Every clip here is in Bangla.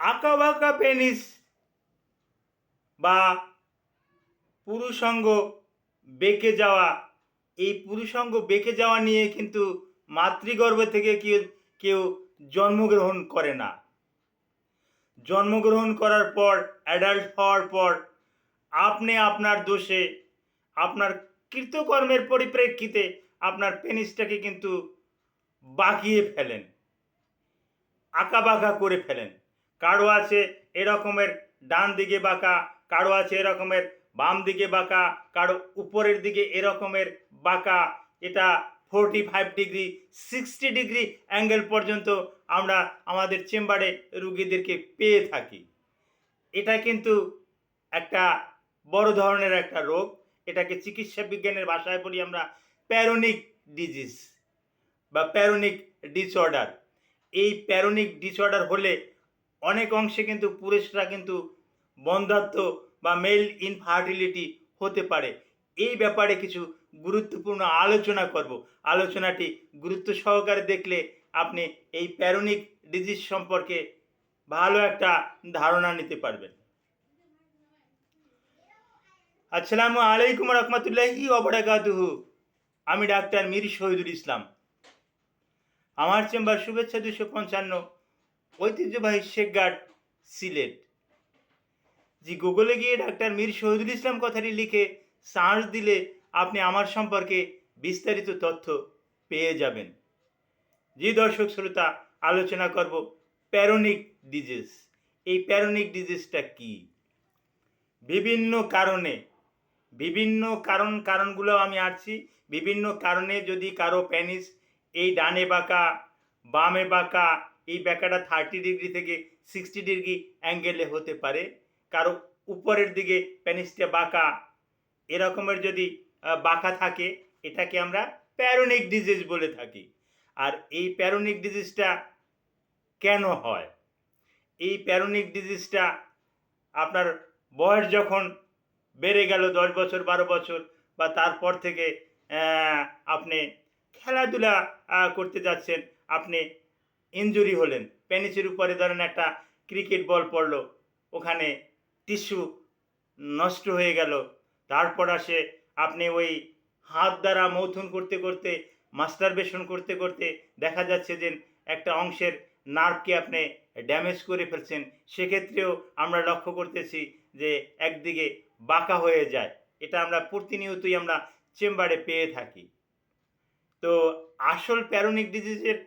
আঁকা বাঁকা পেনিস বা পুরুষঙ্গ বেঁকে যাওয়া, এই পুরুষঙ্গ বেঁকে যাওয়া নিয়ে কিন্তু মাতৃগর্ভ থেকে কেউ কেউ জন্মগ্রহণ করে না। জন্মগ্রহণ করার পর অ্যাডাল্ট হওয়ার পর, আপনি আপনার দোষে, আপনার কৃতকর্মের পরিপ্রেক্ষিতে আপনার পেনিসটাকে কিন্তু বাঁকিয়ে ফেলেন আঁকা বাঁকা করে ফেলেন। কারও আছে এরকমের ডান দিকে বাঁকা কারও আছে এরকমের বাম দিকে বাঁকা কারও উপরের দিকে এরকমের বাঁকা। এটা forty five degree sixty degree angle পর্যন্ত আমরা আমাদের চেম্বারে রুগীদেরকে পেয়ে থাকি। এটা কিন্তু একটা বড় ধরনের একটা রোগ। এটাকে চিকিৎসা বিজ্ঞানের ভাষায় বলি আমরা প্যারোনিক ডিজিজ বা প্যারোনিক ডিসঅর্ডার। এই প্যারোনিক ডিসঅর্ডার হলে অনেক অংশে কিন্তু পুরুষরা কিন্তু বন্ধাত্ব বা মেল ইনফার্টিলিটি হতে পারে। এই ব্যাপারে কিছু গুরুত্বপূর্ণ আলোচনা করব। আলোচনাটি গুরুত্ব সহকারে দেখলে আপনি এই প্যারোনিক ডিজিজ সম্পর্কে ভালো একটা ধারণা নিতে পারবেন। আসসালামু আলাইকুম রহমতুল্লাহি ওবরাকাতুহু আমি ডাক্তার মীর শহীদুল ইসলাম। আমার চেম্বার শুভেচ্ছা দুশো পঞ্চান্ন। ঐতিহ্যবাহী শেখঘাট সিলেট। জি, গুগলে গিয়ে ডাক্তার মীর শহীদুল ইসলাম কথাটি লিখে সার্চ দিলে আপনি আমার সম্পর্কে বিস্তারিত তথ্য পেয়ে যাবেন। জি, দর্শক শ্রোতা, আলোচনা করব প্যারোনিক ডিজিজ। এই প্যারোনিক ডিজিজটা কি? বিভিন্ন কারণে, বিভিন্ন কারণ, কারণগুলো আমি আসছি বিভিন্ন কারণে যদি কারও প্যানিস এই ডানে বাঁকা, বামে বাঁকা এই ব্যাকাটা থার্টি ডিগ্রি থেকে সিক্সটি ডিগ্রি অ্যাঙ্গেলে হতে পারে। কারও উপরের দিকে প্যানিসটা বাঁকা, এরকমের যদি বাঁকা থাকে, এটাকে আমরা প্যারোনিক ডিজিজ বলে থাকি। আর এই প্যারোনিক ডিজিজটা কেন হয়? এই প্যারোনিক ডিজিজটা আপনার বয়স যখন বেড়ে গেল, দশ বছর, বারো বছর, বা তারপর থেকে আপনি খেলাধুলা করতে যাচ্ছেন, আপনি ইনজুরি হলেন। পেনিসের উপরে ধরেন একটা ক্রিকেট বল পড়ল, ওখানে টিস্যু নষ্ট হয়ে গেল। তারপর আসে আপনি ওই হাত দ্বারা মৌথুন করতে করতে, মাস্টারবেশন করতে করতে দেখা যাচ্ছে যে একটা অংশের নার্ভকে আপনি ড্যামেজ করে ফেলছেন। সেক্ষেত্রেও আমরা লক্ষ্য করতেছি যে একদিকে বাঁকা হয়ে যায়। এটা আমরা প্রতিনিয়তই আমরা চেম্বারে পেয়ে থাকি। তো আসল প্যারোনিক ডিজিজের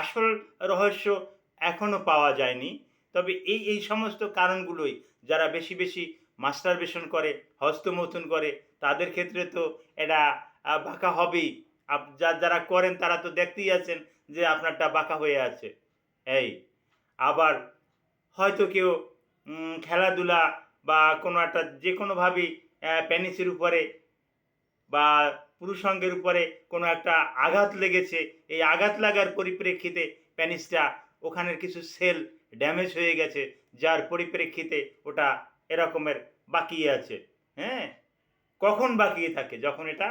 আসল রহস্য এখনও পাওয়া যায়নি। তবে এই এই সমস্ত কারণগুলোই যারা বেশি বেশি মাস্টারবেশন করে, হস্তমৈথুন করে, তাদের ক্ষেত্রে তো এটা বাঁকা হবেই। যা, যারা করেন তারা তো দেখতেই আছেন যে আপনারটা বাঁকা হয়ে আছে। এই, আবার হয়তো কেউ খেলাধুলা বা কোনো একটা যে কোনোভাবেই প্যানিসের উপরে বা পুরুষাঙ্গের উপরে কোনো একটা আঘাত লেগেছে, এই আঘাত লাগার পরিপ্রেক্ষিতে প্যানিসটা ওখানের কিছু সেল ড্যামেজ হয়ে গেছে, যার পরিপ্রেক্ষিতে ওটা এরকমের বাকিয়ে আছে। হ্যাঁ? কখন বাকিয়ে থাকে? যখন এটা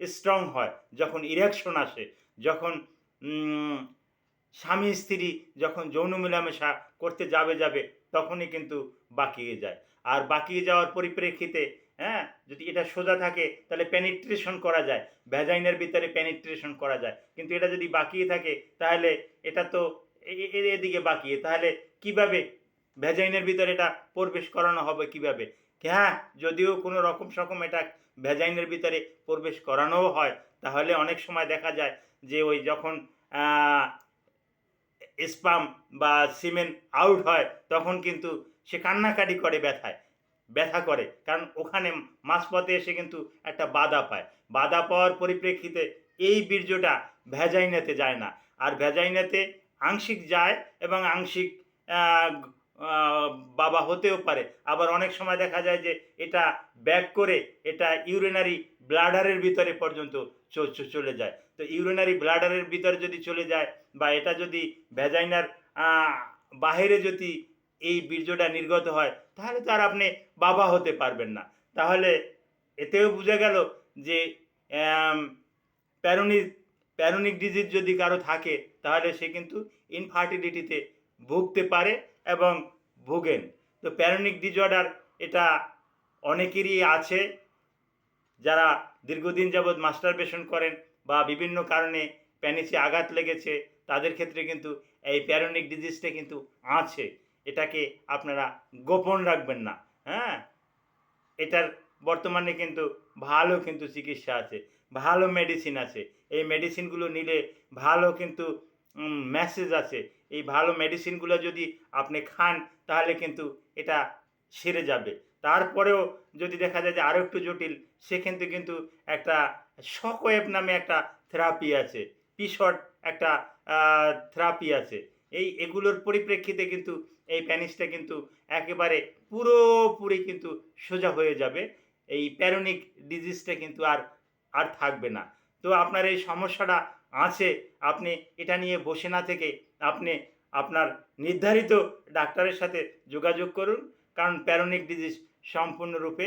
স্ট্রং হয়, যখন ইরেকশন আসে, যখন স্বামী স্ত্রী যখন যৌন মেলামেশা করতে যাবে যাবে, তখনই কিন্তু বাকিয়ে যায়। আর বাকিয়ে যাওয়ার পরিপ্রেক্ষিতে হ্যাঁ? যদি এটা সোজা থাকে, তাহলে পেনিট্রেশন করা যায়। ভ্যাজাইনের ভিতরে পেনিট্রেশন করা যায়। কিন্তু এটা যদি বাকিয়ে থাকে, তাহলে এটা তো এদিকে বাকিয়ে। তাহলে কীভাবে ভ্যাজাইনের ভিতরে এটা প্রবেশ করানো হবে কীভাবে? হ্যাঁ যদিও কোনো রকম সকম এটা ভ্যাজাইনের ভিতরে প্রবেশ করানোও হয়। তাহলে অনেক সময় দেখা যায় যে ওই যখন স্পাম বা সিমেন্ট আউট হয়, তখন কিন্তু সে কান্নাকাটি করে ব্যথায়। ব্যথা করে। কারণ ওখানে মাঝপথে এসে কিন্তু একটা বাধা পায়। বাধা পাওয়ার পরিপ্রেক্ষিতে এই বীর্যটা ভ্যাজাইনাতে যায় না। আর ভ্যাজাইনাতে আংশিক যায় এবং আংশিক বাবা হতেও পারে। আবার অনেক সময় দেখা যায় যে এটা ব্যাক করে এটা ইউরিনারি ব্লাডারের ভিতরে পর্যন্ত চলে যায়। তো ইউরিনারি ব্লাডারের ভিতরে যদি চলে যায় বা এটা যদি ভ্যাজাইনার বাহিরে যদি এই বীর্যটা নির্গত হয়, তাহলে তার আপনি বাবা হতে পারবেন না। তাহলে এতেও বোঝা গেল যে প্যারোনিক প্যারোনিক ডিজিজ যদি কারও থাকে, তাহলে সে কিন্তু ইনফার্টিলিটিতে ভুগতে পারে এবং ভোগেন। তো প্যারোনিক ডিজঅর্ডার এটা অনেকেরই আছে, যারা দীর্ঘদিন যাবৎ মাস্টারবেশন করেন বা বিভিন্ন কারণে প্যানিসে আঘাত লেগেছে, তাদের ক্ষেত্রে কিন্তু এই প্যারোনিক ডিজিজটা কিন্তু আছে। এটাকে আপনারা গোপন রাখবেন না হ্যাঁ? এটার বর্তমানে কিন্তু ভালো কিন্তু চিকিৎসা আছে, ভালো মেডিসিন আছে। এই মেডিসিনগুলো নিলে ভালো কিন্তু মেসেজ আছে। এই ভালো মেডিসিনগুলো যদি আপনি খান, তাহলে কিন্তু এটা সেরে যাবে। তারপরেও যদি দেখা যায় যে আরও একটু জটিল সেক্ষেত্রে কিন্তু একটা শকওয়েভ নামে একটা থেরাপি আছে। পিশট একটা থেরাপি আছে। এই এগুলোর পরিপ্রেক্ষিতে কিন্তু এই প্যানিসটা কিন্তু একেবারে পুরোপুরি কিন্তু সোজা হয়ে যাবে। এই প্যারোনিক ডিজিজটা কিন্তু আর আর থাকবে না। তো আপনার এই সমস্যাটা আছে, আপনি এটা নিয়ে বসে না থেকে আপনি আপনার নির্ধারিত ডাক্তারের সাথে যোগাযোগ করুন, কারণ প্যারোনিক ডিজিজ সম্পূর্ণরূপে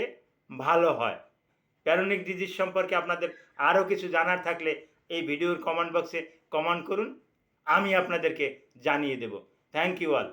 ভালো হয়। প্যারোনিক ডিজিজ সম্পর্কে আপনাদের আরও কিছু জানার থাকলে এই ভিডিওর কমেন্ট বক্সে কমেন্ট করুন। আমি আপনাদেরকে জানিয়ে দেব। Thank you all